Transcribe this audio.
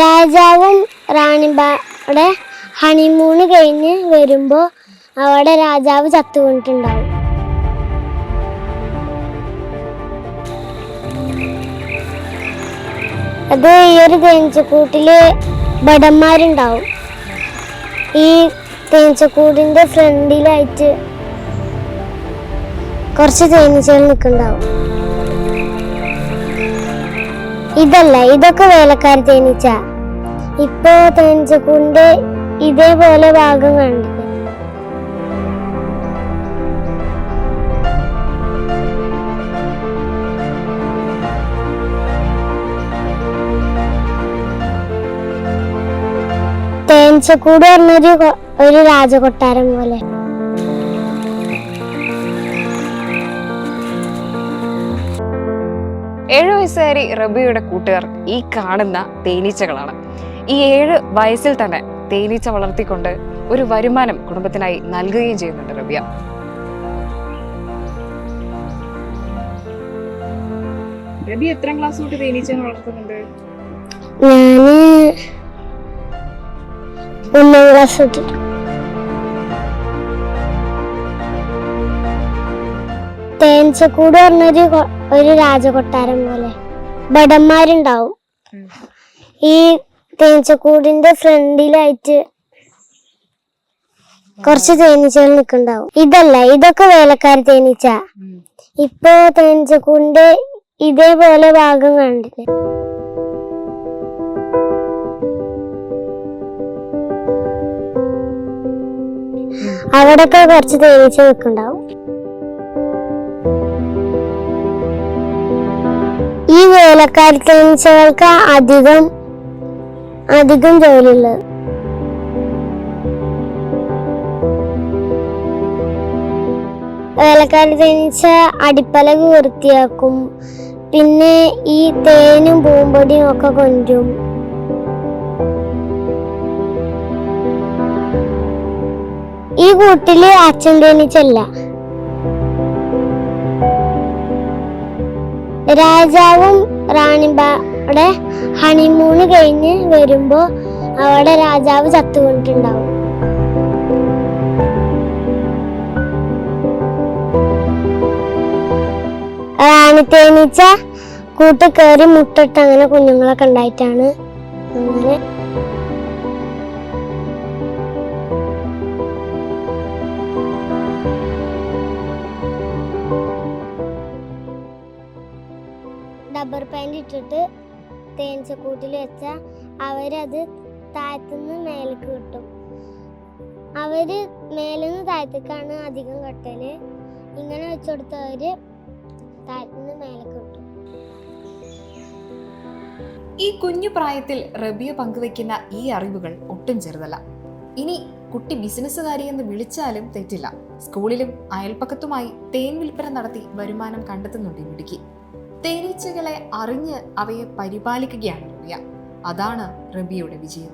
രാജാവും റാണിബാടെ ഹണിമൂണ് കഴിഞ്ഞ് വരുമ്പോൾ അവിടെ രാജാവ് ചത്തു വീണിട്ടുണ്ടാവും അത് ഈ ഒരു തേനീച്ചക്കൂട്ടിൽ ഭടന്മാരുണ്ടാവും. ഈ തേനീച്ചക്കൂടിന്റെ ഫ്രണ്ടിലായിട്ട് കുറച്ച് തേനീച്ചകൾ നിൽക്കുന്നുണ്ടാവും. ഇതല്ല ഇതൊക്കെ വേലക്കാരി തേനീച്ച. ഇപ്പൊ തേനീച്ചക്കൂടിന്റെ ഇതേപോലെ ഭാഗം കണ്ടു തേനീച്ചക്കൂട് പറഞ്ഞൊരു ഒരു രാജകൊട്ടാരം പോലെ. ഏഴു വയസ്സുകാരി റബിയുടെ കൂട്ടുകാർ ഈ കാണുന്ന തേനീച്ചകളാണ്. ഈ ഏഴ് വയസ്സിൽ തന്നെ തേനീച്ച വളർത്തിക്കൊണ്ട് ഒരു വരുമാനം കുടുംബത്തിനായി നൽകുകയും ചെയ്യുന്നുണ്ട് റബിയ. റബി എത്രാം ക്ലാസ് തൊട്ട് തേനീച്ചനെ വളർത്തുന്നുണ്ട്? ഞാൻ ഒന്നാം ക്ലാസ് തൊട്ടിട്ട് തേനീച്ചക്കൂട് പറഞ്ഞൊരു ഒരു രാജകൊട്ടാരം പോലെ. ഭടന്മാരുണ്ടാവും. ഈ തേനീച്ചക്കൂടിന്റെ ഫ്രണ്ടിലായിട്ട് കുറച്ച് തേനീച്ചകൾ നിൽക്കുന്നുണ്ടാവും. ഇതല്ല ഇതൊക്കെ വേലക്കാരി തേനീച്ച. ഇപ്പൊ തേനീച്ചക്കൂടിന്റെ ഇതേപോലെ ഭാഗം കണ്ടില്ലേ? അവിടൊക്കെ കുറച്ച് തേനീച്ച നിൽക്കുന്നുണ്ടാവും. തേനീച്ചകൾക്ക് അധികം അധികം ജോലിയുള്ളത്. വേലക്കാരി തേനീച്ച അടിപ്പലക വൃത്തിയാക്കും. പിന്നെ ഈ തേനും പൂമ്പൊടിയും ഒക്കെ കൊണ്ടും ഈ കൂട്ടിൽ അച്ഛൻ തേനീച്ചല്ല രാജാവും റാണിബാടെ ഹണിമൂണ് കഴിഞ്ഞ് വരുമ്പോ അവിടെ രാജാവ് ചത്തുകൊണ്ടിട്ടുണ്ടാവും. റാണി തേനീച്ച കൂട്ട് കയറി മുട്ടിട്ട് അങ്ങനെ കുഞ്ഞുങ്ങളൊക്കെ ഉണ്ടായിട്ടാണ് അങ്ങനെ ഡബ്ബർ പാന്റ് ഇട്ടിട്ട് തേനീച്ചക്കൂട്ടിൽ വെച്ചാൽ അവരത് താഴത്തുനിന്ന് മേലേക്ക് കിട്ടും അവർ മേലെന്ന് താഴത്തേക്കാണ് അധികം കെട്ടൽ. ഇങ്ങനെ വെച്ചുകൊടുത്തവര് താഴത്തുനിന്ന് മേലേക്ക് കിട്ടും ഈ കുഞ്ഞു പ്രായത്തിൽ റബിയ പങ്കുവെക്കുന്ന ഈ അറിവുകൾ ഒട്ടും ചെറുതല്ല. ഇനി കുട്ടി ബിസിനസ്സുകാരി എന്ന് വിളിച്ചാലും തെറ്റില്ല. സ്കൂളിലും അയൽപ്പക്കത്തുമായി തേൻ വിൽപ്പന നടത്തി വരുമാനം കണ്ടെത്തുന്നുണ്ട് ഇടുക്കി തേനീച്ചകളെ അറിഞ്ഞ് അവയെ പരിപാലിക്കുകയാണ് റബിയ അതാണ് റബിയുടെ വിജയം.